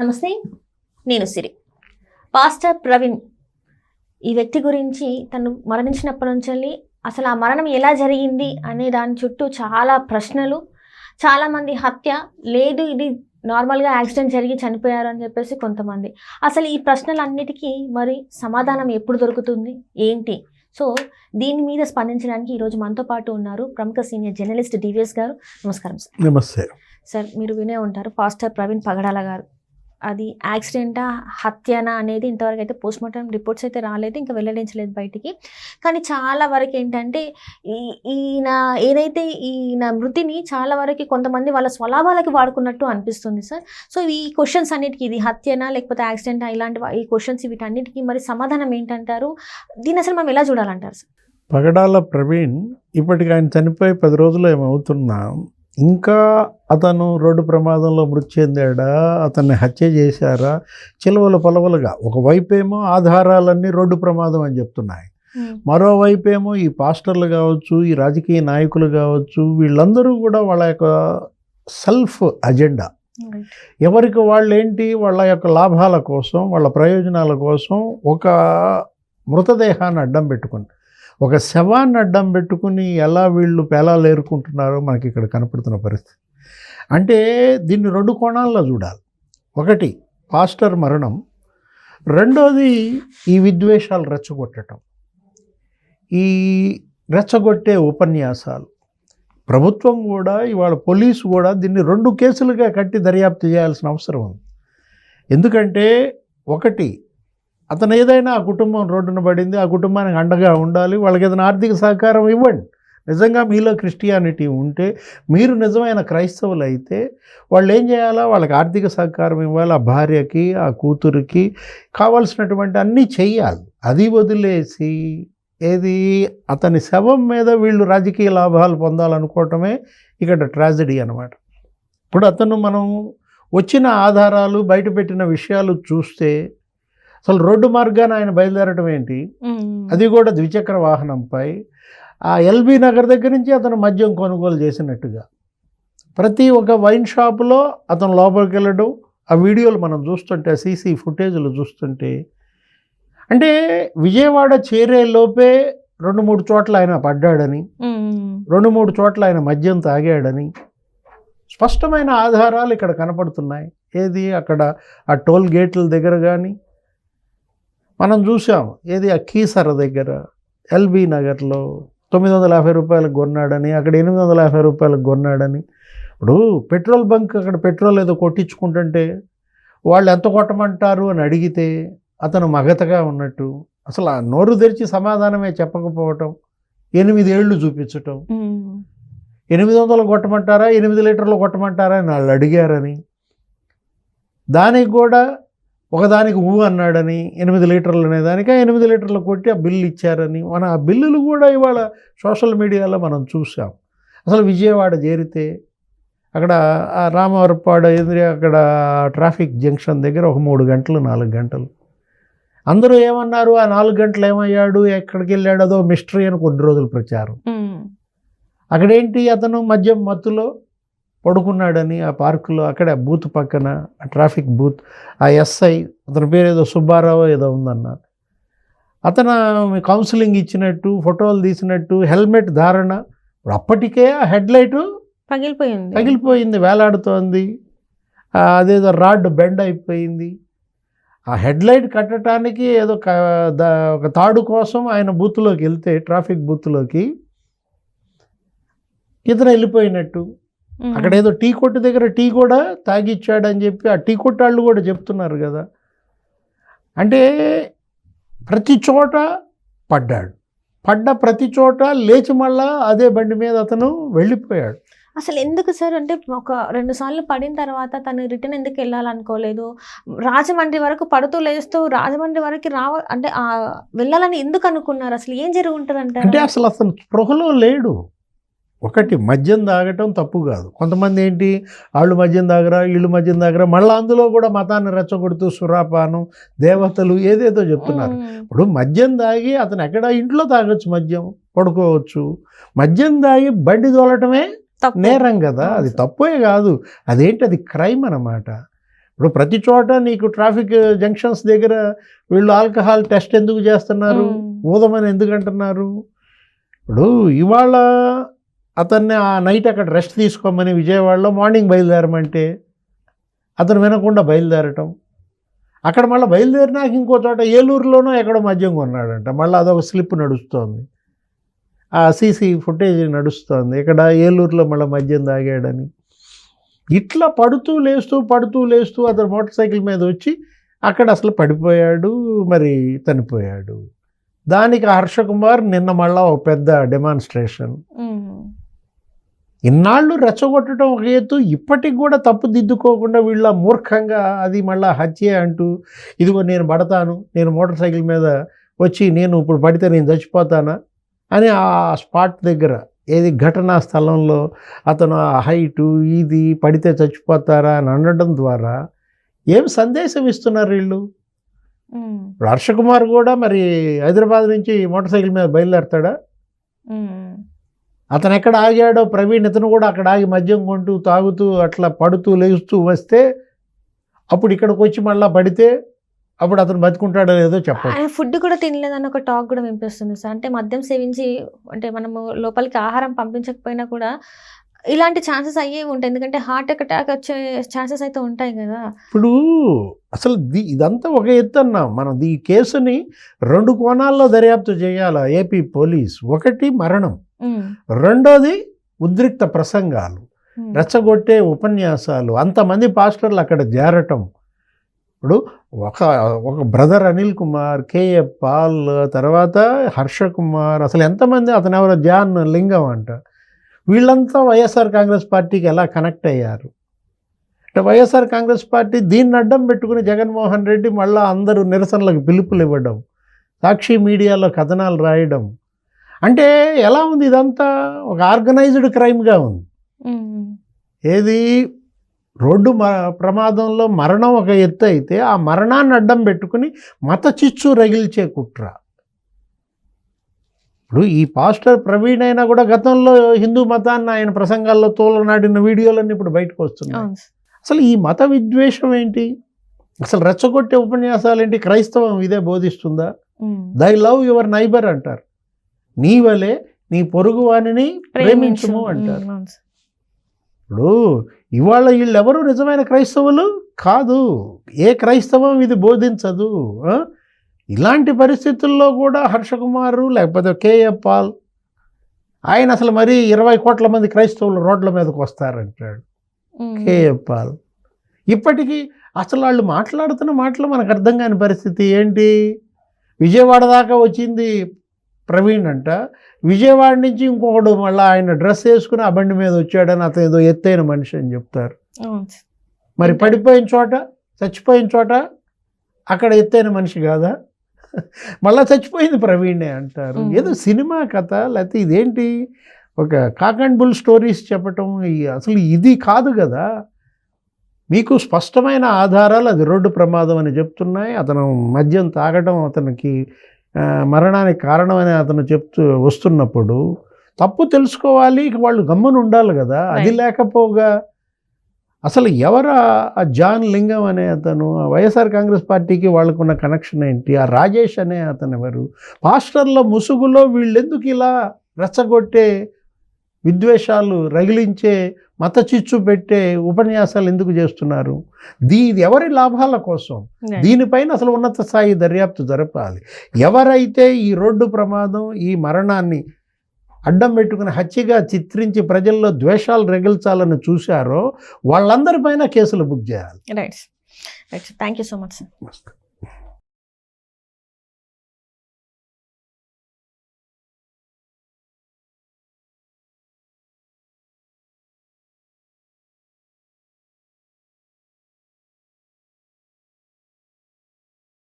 నమస్తే. నేను సిరి. పాస్టర్ ప్రవీణ్ ఈ వ్యక్తి గురించి తను మరణించినప్పటి నుంచి అసలు ఆ మరణం ఎలా జరిగింది అనే దాని చుట్టూ చాలా ప్రశ్నలు చాలామంది హత్య లేదు ఇది నార్మల్గా యాక్సిడెంట్ జరిగి చనిపోయారు అని చెప్పేసి కొంతమంది. అసలు ఈ ప్రశ్నలన్నిటికీ మరి సమాధానం ఎప్పుడు దొరుకుతుంది? ఏంటి? సో దీని మీద స్పందించడానికి ఈరోజు మనతో పాటు ఉన్నారు ప్రముఖ సీనియర్ జర్నలిస్ట్ డివిఎస్ గారు. నమస్కారం సార్. నమస్తే. సార్ మీరు వినే ఉంటారు పాస్టర్ ప్రవీణ్ పగడాల గారు. అది యాక్సిడెంటా హత్యనా అనేది ఇంతవరకు అయితే పోస్ట్ మార్టం రిపోర్ట్స్ అయితే రాలేదు ఇంకా వెల్లడించలేదు బయటికి. కానీ చాలా వరకు ఏంటంటే ఈ ఈయన ఏదైతే ఈయన మృతిని చాలా వరకు కొంతమంది వాళ్ళ స్వలాభాలకి వాడుకున్నట్టు అనిపిస్తుంది సార్. సో ఈ క్వశ్చన్స్ అన్నిటికీ ఇది హత్యనా లేకపోతే యాక్సిడెంటా ఇలాంటి ఈ క్వశ్చన్స్ వీటన్నిటికీ మరి సమాధానం ఏంటంటారు? దీన్ని అసలు మనం ఎలా చూడాలంటారు సార్? పగడాల ప్రవీణ్ ఇప్పటికి ఆయన చనిపోయి పది రోజులు ఏమవుతున్నా ఇంకా అతను రోడ్డు ప్రమాదంలో మృతి చెందాడా? అతన్ని హత్య చేశారా? చిలవలు పొలవలుగా. ఒకవైపు ఏమో ఆధారాలన్నీ రోడ్డు ప్రమాదం అని చెప్తున్నాయి. మరోవైపు ఏమో ఈ పాస్టర్లు కావచ్చు ఈ రాజకీయ నాయకులు కావచ్చు వీళ్ళందరూ కూడా వాళ్ళ యొక్క సెల్ఫ్ అజెండా. ఎవరికి వాళ్ళు ఏంటి వాళ్ళ యొక్క లాభాల కోసం వాళ్ళ ప్రయోజనాల కోసం ఒక మృతదేహాన్ని అడ్డం పెట్టుకుని ఒక శవాన్ని అడ్డం పెట్టుకుని ఎలా వీళ్ళు పేలాలు ఏరుకుంటున్నారో మనకి ఇక్కడ కనపడుతున్న పరిస్థితి. అంటే దీన్ని రెండు కోణాల్లో చూడాలి. ఒకటి పాస్టర్ మరణం. రెండోది ఈ విద్వేషాలు రెచ్చగొట్టడం ఈ రెచ్చగొట్టే ఉపన్యాసాలు. ప్రభుత్వం కూడా ఇవాళ పోలీసు కూడా దీన్ని రెండు కేసులుగా కట్టి దర్యాప్తు చేయాల్సిన అవసరం ఉంది. ఎందుకంటే ఒకటి అతను ఏదైనా ఆ కుటుంబం రోడ్డున పడింది ఆ కుటుంబానికి అండగా ఉండాలి వాళ్ళకి ఏదైనా ఆర్థిక సహకారం ఇవ్వండి. నిజంగా మీలో క్రిస్టియానిటీ ఉంటే మీరు నిజమైన క్రైస్తవులు అయితే వాళ్ళు ఏం చేయాలా? వాళ్ళకి ఆర్థిక సహకారం ఇవ్వాలి ఆ భార్యకి ఆ కూతురికి కావాల్సినటువంటి అన్నీ చెయ్యాలి. అది వదిలేసి ఏది? అతని శవం మీద వీళ్ళు రాజకీయ లాభాలు పొందాలనుకోవటమే ఇక్కడ ట్రాజడీ అనమాట ఇప్పుడు అతను మనం వచ్చిన ఆధారాలు బయటపెట్టిన విషయాలు చూస్తే అసలు రోడ్డు మార్గాన ఆయన బయలుదేరడం ఏంటి? అది కూడా ద్విచక్ర వాహనంపై ఆ ఎల్బీ నగర్ దగ్గర నుంచి అతను మద్యం కొనుగోలు చేసినట్టుగా. ప్రతి ఒక్క వైన్ షాపులో అతను లోపలికి వెళ్ళడం ఆ వీడియోలు మనం చూస్తుంటే సీసీ ఫుటేజ్లు చూస్తుంటే అంటే విజయవాడ చేరే లోపే రెండు మూడు చోట్ల ఆయన పడ్డాడని రెండు మూడు చోట్ల ఆయన మద్యం తాగాడని స్పష్టమైన ఆధారాలు ఇక్కడ కనపడుతున్నాయి. ఏది? అక్కడ ఆ టోల్ గేట్ల దగ్గర కానీ మనం చూసాం ఏది? ఆ కీసర దగ్గర ఎల్బీ నగర్లో తొమ్మిది వందల యాభై రూపాయలకు కొన్నాడని అక్కడ ఎనిమిది వందల యాభై రూపాయలకు కొన్నాడని. ఇప్పుడు పెట్రోల్ బంక్ అక్కడ పెట్రోల్ ఏదో కొట్టించుకుంటుంటే వాళ్ళు ఎంత కొట్టమంటారు అని అడిగితే అతను మగతగా ఉన్నట్టు అసలు ఆ నోరు తెరిచి సమాధానమే చెప్పకపోవటం ఎనిమిది ఏళ్ళు చూపించటం. ఎనిమిది వందలు కొట్టమంటారా? ఎనిమిది లీటర్లు కొట్టమంటారా? అని వాళ్ళు అడిగారని. దానికి కూడా ఒకదానికి ఊ అన్నాడని ఎనిమిది లీటర్లు అనేదానికి ఆ ఎనిమిది లీటర్లు కొట్టి ఆ బిల్లు ఇచ్చారని మన ఆ బిల్లులు కూడా ఇవాళ సోషల్ మీడియాలో మనం చూసాం. అసలు విజయవాడ చేరితే అక్కడ ఆ రామవరపాడు ఎదురు అక్కడ ట్రాఫిక్ జంక్షన్ దగ్గర ఒక మూడు గంటలు నాలుగు గంటలు. అందరూ ఏమన్నారు? ఆ నాలుగు గంటలు ఏమయ్యాడు? ఎక్కడికి వెళ్ళాడు? అదో మిస్టరీ అని కొన్ని రోజులు ప్రచారం. అక్కడేంటి అతను మద్యం మత్తులో? పడుకున్నాడని ఆ పార్కులో అక్కడే ఆ బూత్ పక్కన ఆ ట్రాఫిక్ బూత్ ఆ ఎస్ఐ అతని పేరు ఏదో సుబ్బారావు ఏదో ఉందన్న. అతను కౌన్సిలింగ్ ఇచ్చినట్టు ఫోటోలు తీసినట్టు హెల్మెట్ ధారణ ఇప్పుడు అప్పటికే ఆ హెడ్లైటు పగిలిపోయింది. పగిలిపోయింది వేలాడుతోంది. అదేదో రాడ్ బెండ్ అయిపోయింది. ఆ హెడ్లైట్ కట్టడానికి ఏదో ఒక తాడు కోసం ఆయన బూత్లోకి వెళ్తే ట్రాఫిక్ బూత్లోకి ఇతను వెళ్ళిపోయినట్టు. అక్కడ ఏదో టీ కొట్టు దగ్గర టీ కూడా తాగిచ్చాడని చెప్పి ఆ టీ కొట్టు వాళ్ళు కూడా చెప్తున్నారు కదా. అంటే ప్రతి చోట పడ్డాడు. పడ్డ ప్రతి చోట లేచి మళ్ళా అదే బండి మీద అతను వెళ్ళిపోయాడు. అసలు ఎందుకు సార్? అంటే ఒక రెండు సార్లు పడిన తర్వాత తను రిటర్న్ ఎందుకు వెళ్ళాలనుకోలేదు? రాజమండ్రి వరకు పడుతూ లేస్తూ రాజమండ్రి వరకు రావ అంటే వెళ్ళాలని ఎందుకు అనుకున్నారు? అసలు ఏం జరిగి ఉంటుంది అంటే అసలు అతను స్పృహలో లేడు. ఒకటి మద్యం తాగటం తప్పు కాదు. కొంతమంది ఏంటి? వాళ్ళు మద్యం తాగరా వీళ్ళు మద్యం తాగరా మళ్ళీ అందులో కూడా మతాన్ని రెచ్చగొడుతూ సురాపానం దేవతలు ఏదేదో చెప్తున్నారు. ఇప్పుడు మద్యం తాగి అతను ఎక్కడ ఇంట్లో తాగొచ్చు మద్యం పడుకోవచ్చు. మద్యం తాగి బండి తోలటమే. నేరం కదా అది. తప్పే కాదు. అదేంటి? అది క్రైమ్ అన్నమాట. ఇప్పుడు ప్రతి చోట నీకు ట్రాఫిక్ జంక్షన్స్ దగ్గర వీళ్ళు ఆల్కహాల్ టెస్ట్ ఎందుకు చేస్తున్నారు. ఊదమని ఎందుకు అంటున్నారు? ఇప్పుడు ఇవాళ అతన్ని ఆ నైట్ అక్కడ రెస్ట్ తీసుకోమని విజయవాడలో మార్నింగ్ బయలుదేరమంటే అతను వినకుండా బయలుదేరటం. అక్కడ మళ్ళీ బయలుదేరినాక ఇంకో చోట ఏలూరులోనో ఎక్కడో మద్యం కొన్నాడంట. మళ్ళీ అదొక స్లిప్ నడుస్తోంది. ఆ సీసీ ఫుటేజ్ నడుస్తోంది. ఇక్కడ ఏలూరులో మళ్ళీ మద్యం తాగాడని. ఇట్లా పడుతూ లేస్తూ పడుతూ లేస్తూ అతను మోటార్ సైకిల్ మీద వచ్చి అక్కడ అసలు పడిపోయాడు మరి చనిపోయాడు దానికి హర్షకుమార్ నిన్న మళ్ళా ఒక పెద్ద డెమాన్స్ట్రేషన్ ఇన్నాళ్ళు రెచ్చగొట్టడం ఒక ఎత్తు ఇప్పటికి కూడా తప్పు దిద్దుకోకుండా వీళ్ళ మూర్ఖంగా అది మళ్ళా హత్యే అంటూ ఇదిగో నేను పడతాను నేను మోటార్ సైకిల్ మీద వచ్చి నేను ఇప్పుడు పడితే నేను చచ్చిపోతానా అని ఆ స్పాట్ దగ్గర ఏది ఘటనా స్థలంలో అతను ఆ హైటు ఇది పడితే చచ్చిపోతారా అని అనడం ద్వారా ఏం సందేశం ఇస్తున్నారు వీళ్ళు మ్మ్. ఇప్పుడు హర్ష కుమార్ కూడా మరి హైదరాబాద్ నుంచి మోటార్ సైకిల్ మీద బయలుదేరతాడా. అతను ఎక్కడ ఆగాడో ప్రవీణ్ ఇతను కూడా అక్కడ ఆగి మద్యం కొంటూ తాగుతూ అట్లా పడుతూ లేస్తూ వస్తే అప్పుడు ఇక్కడికి వచ్చి మళ్ళా పడితే అప్పుడు అతను బతుకుంటాడో లేదో చెప్పచ్చు ఆయన ఫుడ్ కూడా తినలేదని ఒక టాక్ కూడా వినిపిస్తుంది సార్. అంటే మద్యం సేవించి అంటే మనము లోపలికి ఆహారం పంపించకపోయినా కూడా ఇలాంటి ఛాన్సెస్ అయ్యే ఉంటాయి. ఎందుకంటే హార్ట్ అటాక్ వచ్చే ఛాన్సెస్ అయితే ఉంటాయి కదా. ఇప్పుడు అసలు ఇదంతా ఒక ఎత్తు అన్నాం మనం ఈ కేసుని రెండు కోణాల్లో దర్యాప్తు చేయాలి? ఏపీ పోలీస్ ఒకటి మరణం. రెండోది ఉద్రిక్త ప్రసంగాలు. రెచ్చగొట్టే ఉపన్యాసాలు. అంతమంది పాస్టర్లు అక్కడ చేరటం. ఇప్పుడు ఒక ఒక బ్రదర్ అనిల్ కుమార్ కేఏ పాల్ తర్వాత హర్ష కుమార్ అసలు ఎంతమంది అతను ఎవరో జాన్ లింగం అంట. వీళ్ళంతా వైఎస్ఆర్ కాంగ్రెస్ పార్టీకి ఎలా కనెక్ట్ అయ్యారు? అంటే వైఎస్ఆర్ కాంగ్రెస్ పార్టీ దీన్ని అడ్డం పెట్టుకుని జగన్మోహన్ రెడ్డి మళ్ళా అందరూ నిరసనలకు పిలుపులు ఇవ్వడం సాక్షి మీడియాలో కథనాలు రాయడం అంటే ఎలా ఉంది ఇదంతా? ఒక ఆర్గనైజ్డ్ క్రైమ్గా ఉంది. ఏది? రోడ్డు మ ప్రమాదంలో మరణం ఒక ఎత్తు అయితే ఆ మరణాన్ని అడ్డం పెట్టుకుని మత చిచ్చు రగిల్చే కుట్ర. ఇప్పుడు ఈ పాస్టర్ ప్రవీణ్ అయినా కూడా గతంలో హిందూ మతాన్ని ఆయన ప్రసంగాల్లో తోలనాడిన వీడియోలన్నీ ఇప్పుడు బయటకు వస్తున్నాయి. అసలు ఈ మత విద్వేషం ఏంటి? అసలు రెచ్చగొట్టే ఉపన్యాసాలు ఏంటి క్రైస్తవం ఇదే బోధిస్తుందా. దై లవ్ యువర్ నైబర్ అంటారు. నీ వలే నీ పొరుగు వానిని ప్రేమించుము అంటారు. ఇప్పుడు ఇవాళ వీళ్ళెవరు నిజమైన క్రైస్తవులు? కాదు. ఏ క్రైస్తవం ఇది బోధించదు? ఇలాంటి పరిస్థితుల్లో కూడా హర్షకుమారు లేకపోతే కేఏ పాల్ ఆయన అసలు మరి ఇరవై కోట్ల మంది క్రైస్తవులు రోడ్ల మీదకి వస్తారంటాడు. KA Paul. ఇప్పటికీ అసలు వాళ్ళు మాట్లాడుతున్న మాటలు మనకు అర్థం కాని పరిస్థితి ఏంటి? విజయవాడ దాకా వచ్చింది. ప్రవీణ్ అంట విజయవాడ నుంచి ఇంకొకడు మళ్ళీ ఆయన డ్రెస్ వేసుకుని ఆ బండి మీద వచ్చాడని అతను ఏదో ఎత్తైన మనిషి అని చెప్తారు. మరి పడిపోయిన చోట చచ్చిపోయిన చోట అక్కడ ఎత్తైన మనిషి కాదా? మళ్ళా చచ్చిపోయింది ప్రవీణే అంటారు. ఏదో సినిమా కథ లేకపోతే ఇదేంటి? ఒక కాక్ అండ్ బుల్ స్టోరీస్ చెప్పటం అసలు ఇది కాదు కదా. మీకు స్పష్టమైన ఆధారాలు అది రోడ్డు ప్రమాదం అని చెప్తున్నాయి. అతను మద్యం తాగడం అతనికి మరణానికి కారణమని అతను చెప్తూ వస్తున్నప్పుడు తప్పు తెలుసుకోవాలి ఇక వాళ్ళు గమ్మున ఉండాలి కదా. అది. లేకపోగా అసలు ఎవరు ఆ- ఆ జాన్ లింగం అనే అతను ఆ వైఎస్ఆర్ కాంగ్రెస్ పార్టీకి వాళ్ళకున్న కనెక్షన్ ఏంటి? ఆ రాజేష్ అనే అతను ఎవరు? పాస్టర్ల ముసుగులో వీళ్ళెందుకు ఇలా రెచ్చగొట్టే విద్వేషాలు రగిలించే మత చిచ్చు పెట్టే ఉపన్యాసాలు ఎందుకు చేస్తున్నారు? దీ ఎవరి లాభాల కోసం. దీనిపైన అసలు ఉన్నత స్థాయి దర్యాప్తు జరపాలి. ఎవరైతే ఈ రోడ్డు ప్రమాదం ఈ మరణాన్ని అడ్డం పెట్టుకుని హత్యగా చిత్రించి ప్రజల్లో ద్వేషాలు రగిల్చాలని చూశారో వాళ్ళందరిపైన కేసులు బుక్ చేయాలి. Right. Right. Thank you so much sir.